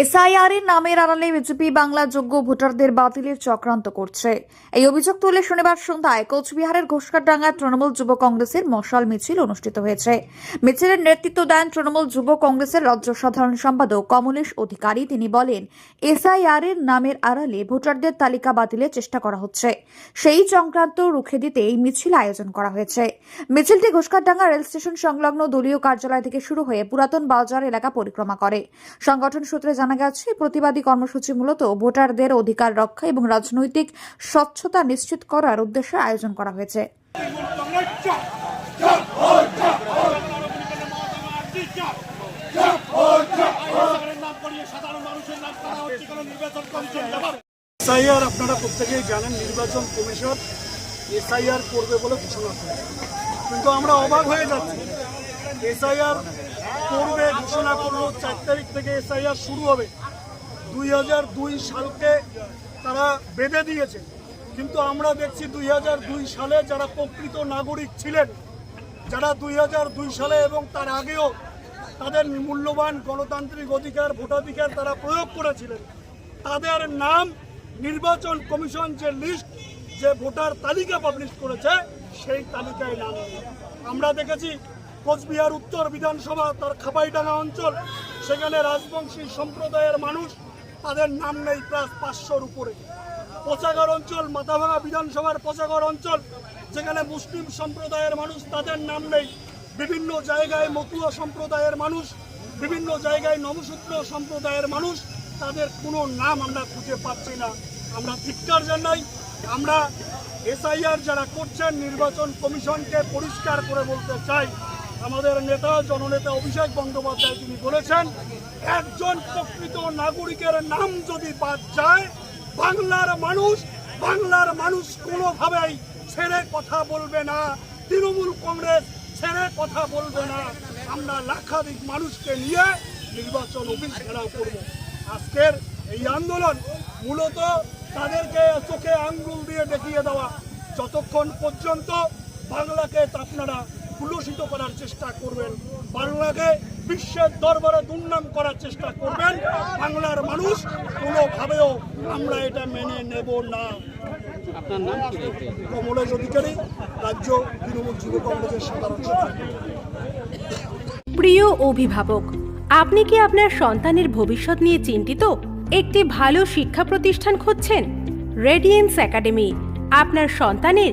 SIR এর নামের আড়ালে বিজেপি, বাংলা যোগ্য ভোটারদের বাতিলের চক্রান্ত করছে। এই অভিযোগ তুলে শনিবার সন্ধ্যায় কোচবিহারের ঘোষকারডাঙ্গা তৃণমূল যুব কংগ্রেসের মশাল মিছিল অনুষ্ঠিত হয়েছে। মিছিলের নেতৃত্ব দেন তৃণমূল যুব কংগ্রেসের রাজ্য সাধারণ সম্পাদক কমলেশ অধিকারী। তিনি বলেন এসআইআর এর নামের আড়ালে ভোটারদের তালিকা বাতিলের চেষ্টা করা হচ্ছে। সেই চক্রান্ত রুখে দিতে এই মিছিল আয়োজন করা হয়েছে। মিছিলটি ঘোষকারডাঙ্গা রেল স্টেশন সংলগ্ন দলীয় কার্যালয় থেকে শুরু হয়ে পুরাতন বাজার এলাকা পরিক্রমা করে। সংগঠন সূত্রে জানা গেছে, প্রতিবাদী কর্মসূচি মূলত ভোটারদের অধিকার রক্ষা এবং রাজনৈতিক স্বচ্ছতা নিশ্চিত করার উদ্দেশ্যে আয়োজন করা হয়েছে। আপনারা প্রত্যেকেই জানেন, নির্বাচন কমিশন এসআইআর করবে বলে ঘোষণা করে কিন্তু আমরা অবাক হয়ে যাচ্ছি। এসআইআর করবে ঘোষণা করল চার তারিখ থেকে এসআইআর শুরু হবে। দুই হাজার দুই সালকে তারা বেঁধে দিয়েছে। কিন্তু আমরা দেখছি দুই হাজার দুই সালে যারা প্রকৃত নাগরিক ছিলেন, যারা দুই হাজার দুই সালে এবং তার আগেও তাদের মূল্যবান গণতান্ত্রিক অধিকার, ভোটাধিকার তারা প্রয়োগ করেছিলেন, তাদের নাম নির্বাচন কমিশন যে লিস্ট, যে ভোটার তালিকা পাবলিশ করেছে, সেই তালিকায় নাম আমরা দেখেছি কোচবিহার উত্তর বিধানসভা, তার খাপাইডাঙ্গা অঞ্চল, সেখানে রাজবংশী সম্প্রদায়ের মানুষ, তাদের নাম নেই প্রায় পাঁচশোর উপরে। পচাগড় অঞ্চল মাথাভাঙা বিধানসভার পচাগড় অঞ্চল, যেখানে মুসলিম সম্প্রদায়ের মানুষ, তাদের নাম নেই। বিভিন্ন জায়গায় মতুয়া সম্প্রদায়ের মানুষ, বিভিন্ন জায়গায় নবসূত্র সম্প্রদায়ের মানুষ, তাদের কোনো নাম আমরা খুঁজে পাচ্ছি না। আমরা ধিক্কার জানাই, আমরা এসআইআর যারা করছেন, নির্বাচন কমিশনকে পরিষ্কার করে বলতে চাই। আমাদের নেতা, জননেতা অভিষেক বন্দ্যোপাধ্যায় তিনি বলেছেন, একজন প্রকৃত নাগরিকের নাম যদি বাদ যায়, বাংলার মানুষ বাংলার মানুষ কোনোভাবেই ছেড়ে কথা বলবে না। তৃণমূল কংগ্রেস ছেড়ে কথা বলবে না। আমরা লাখাধিক মানুষকে নিয়ে নির্বাচন অফিস ঘেরাও করব। আজকের এই আন্দোলন মূলত তাদেরকে চোখে আঙ্গুল দিয়ে দেখিয়ে দেওয়া। যতক্ষণ পর্যন্ত বাংলাকে আপনারা কুলসিত করার চেষ্টা করবেন। বাংলাকে বিশ্বের দরবারে দুর্নাম করার চেষ্টা করবেন। বাংলার মানুষ কোনোভাবেও আমরা এটা মেনে নেব না। আপনার নাম কমলেশ অধিকারী রাজ্য তৃণমূল যুব কংগ্রেসের সাধারণ প্রিয় অভিভাবক আপনি কি আপনার সন্তানের ভবিষ্যৎ নিয়ে চিন্তিত? একটি ভালো শিক্ষা প্রতিষ্ঠান খুঁজছেন? রেডিয়েন্স একাডেমি আপনার সন্তানের